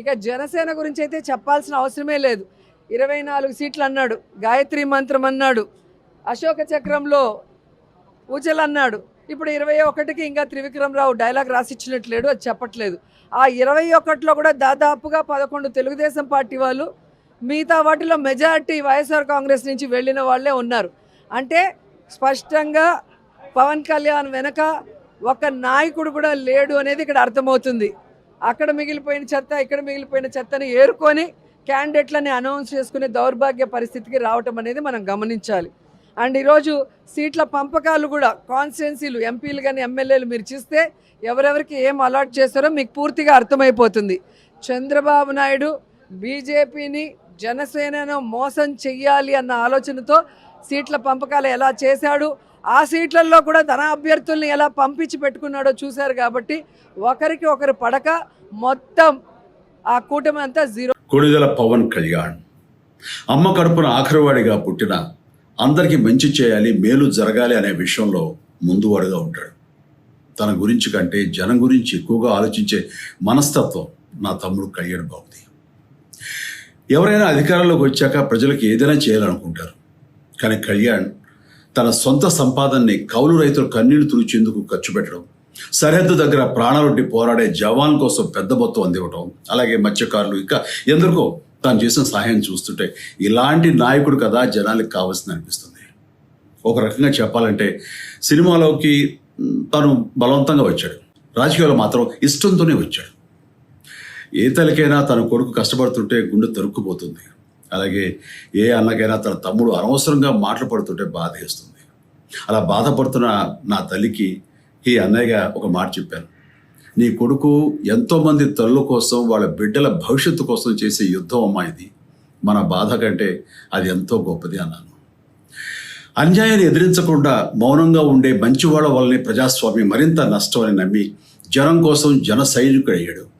ఇక జనసేన గురించి అయితే చెప్పాల్సిన అవసరమే లేదు. ఇరవై నాలుగు సీట్లు అన్నాడు. గాయత్రి మంత్రం అన్నాడు. అశోక చక్రంలో పూజలు అన్నాడు. ఇప్పుడు ఇరవై ఒకటికి ఇంకా త్రివిక్రమరావు డైలాగ్ రాసిచ్చినట్లేడు అది చెప్పట్లేదు. ఆ ఇరవై ఒకటిలో కూడా దాదాపుగా పదకొండు తెలుగుదేశం పార్టీ వాళ్ళు మిగతా వాటిలో మెజారిటీ వైఎస్ఆర్ కాంగ్రెస్ నుంచి వెళ్ళిన వాళ్ళే ఉన్నారు. అంటే స్పష్టంగా పవన్ కళ్యాణ్ వెనక ఒక నాయకుడు కూడా లేడు అనేది ఇక్కడ అర్థమవుతుంది. అక్కడ మిగిలిపోయిన చెత్త ఇక్కడ మిగిలిపోయిన చెత్తని ఏరుకొని క్యాండిడేట్లని అనౌన్స్ చేసుకునే దౌర్భాగ్య పరిస్థితికి రావటం అనేది మనం గమనించాలి. అండ్ ఈరోజు సీట్ల పంపకాలు కూడా కాన్స్టిట్యున్సీలు ఎంపీలు కానీ ఎమ్మెల్యేలు మీరు చూస్తే ఎవరెవరికి ఏం అలాట్ చేస్తారో మీకు పూర్తిగా అర్థమైపోతుంది. చంద్రబాబు నాయుడు బీజేపీని జనసేనను మోసం చెయ్యాలి అన్న ఆలోచనతో సీట్ల పంపకాలు ఎలా చేశాడు ఆ సీట్లలో కూడా తన అభ్యర్థుల్ని ఎలా పంపించి పెట్టుకున్నాడో చూశారు కాబట్టి ఒకరికి ఒకరు పడక మొత్తం ఆ కూటమి అంతా జీరో. కొడుదల పవన్ కళ్యాణ్. అమ్మ కడుపున ఆఖరివాడిగా పుట్టిన అందరికీ మంచి చేయాలి మేలు జరగాలి అనే విషయంలో ముందువాడుగా ఉంటాడు. తన గురించి కంటే జనం గురించి ఎక్కువగా ఆలోచించే మనస్తత్వం నా తమ్ముడు కళ్యాణ్ బాబుది. ఎవరైనా అధికారంలోకి వచ్చాక ప్రజలకు ఏదైనా చేయాలనుకుంటారు. కానీ కళ్యాణ్ తన సొంత సంపాదనని కౌలు రైతులు కన్నీళ్ళు తుడిచేందుకు ఖర్చు పెట్టడం సరిహద్దు దగ్గర ప్రాణాలొడ్డి పోరాడే జవాన్ కోసం పెద్ద మొత్తం అందివ్వటం అలాగే మత్స్యకారులు ఇంకా ఎందరికో తాను చేసిన సహాయం చూస్తుంటే ఇలాంటి నాయకుడు కదా జనాలకు కావాల్సింది అనిపిస్తుంది. ఒక రకంగా చెప్పాలంటే సినిమాలోకి తను బలవంతంగా వచ్చాడు. రాజకీయాలు మాత్రం ఇష్టంతోనే వచ్చాడు. ఏ తలకైనా తన కొడుకు కష్టపడుతుంటే గుండె తరుక్కుపోతుంది. అలాగే ఏ అన్నకైనా తన తమ్ముడు అనవసరంగా మాటలు పడుతుంటే బాధ వేస్తుంది. అలా బాధపడుతున్న నా తల్లికి ఈ అన్నయ్యగా ఒక మాట చెప్పాను. నీ కొడుకు ఎంతోమంది తల్లుల కోసం వాళ్ళ బిడ్డల భవిష్యత్తు కోసం చేసే యుద్ధం అమ్మా ఇది. మన బాధ కంటే అది ఎంతో గొప్పది అన్నాను. అన్యాయాన్ని ఎదిరించకుండా మౌనంగా ఉండే మంచివాళ్ళ వల్లనే ప్రజాస్వామ్యం మరింత నష్టం అని నమ్మి జనం కోసం జన సైనికుడు అయ్యాడు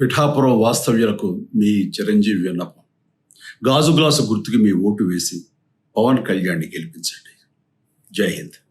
పిఠాపురం వాస్తవ్యులకు మీ చిరంజీవి విన్నపం. గాజు గ్లాసు గుర్తుకి మీ ఓటు వేసి పవన్ కళ్యాణ్ని గెలిపించండి. జై హింద్.